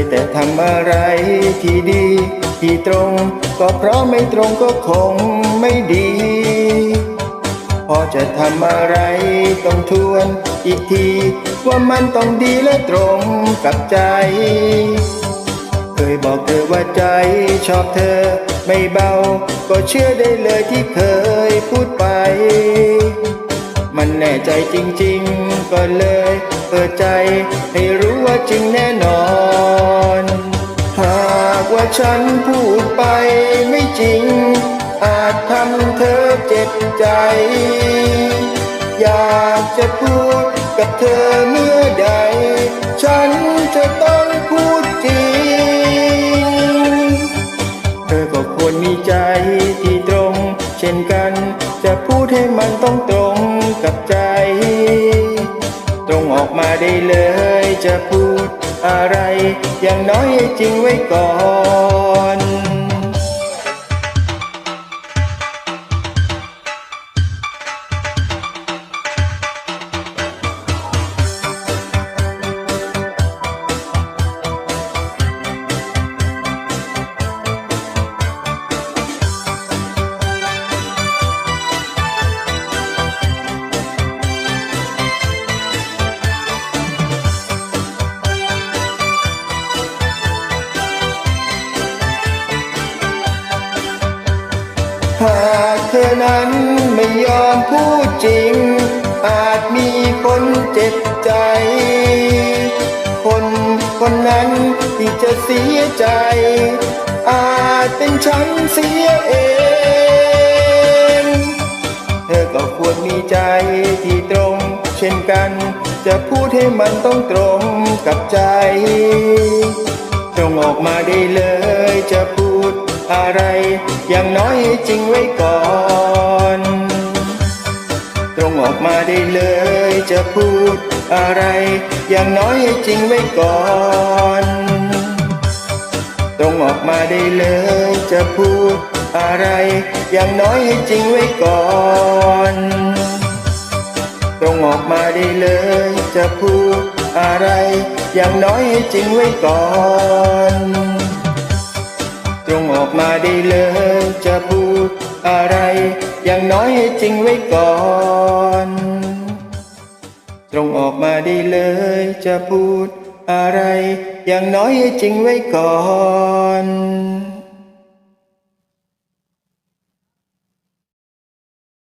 ยแต่ทำอะไรที่ดี ที่ตรง ก็เพราะไม่ตรงก็คงไม่ดี พอจะทำอะไรต้องทวนอีกที ว่ามันต้องดีและตรงกับใจ เคยบอกเธอว่าใจชอบเธอ ไม่เบา ก็เชื่อได้เลยที่เคยพูดไป มันแน่ใจจริงๆ ก็เลยเปิดใจให้รู้ว่าจริงแน่นอน หากว่าฉันพูดไปไม่จริง อาจทำเธอเจ็บใจ อยากจะพูดกับเธอเมื่อใด จะพูดให้มันต้องตรงกับใจ ตรงออกมาได้เลยจะพูดอะไร อย่างน้อยให้จริงไว้ก่อน เธอนั้นไม่ยอมพูดจริง อาจมีคนเจ็บใจ คนคนนั้นที่จะเสียใจ อาจเป็นฉันเสียเอง เธอก็ควรมีใจที่ตรง เช่นกัน จะพูดให้มันต้องตรงกับใจ ตรงออกมาได้เลยจะพูดอะไร อย่างน้อยจริงไว้ก่อน เลยจะพูดอะไร อย่างน้อยให้จริงไว้ก่อน ตรงออกมาได้เลยจะพูดอะไร อย่างน้อยให้จริงไว้ก่อนตรงออกมาได้เลยจะพูดอะไร อย่างน้อยให้จริงไว้ก่อนตรงออกมาได้เลยจะพูดอะไร อย่างน้อยให้จริงไว้ก่อน ตรงออกมาได้เลยจะพูดอะไร อย่างน้อยให้จริงไว้ก่อน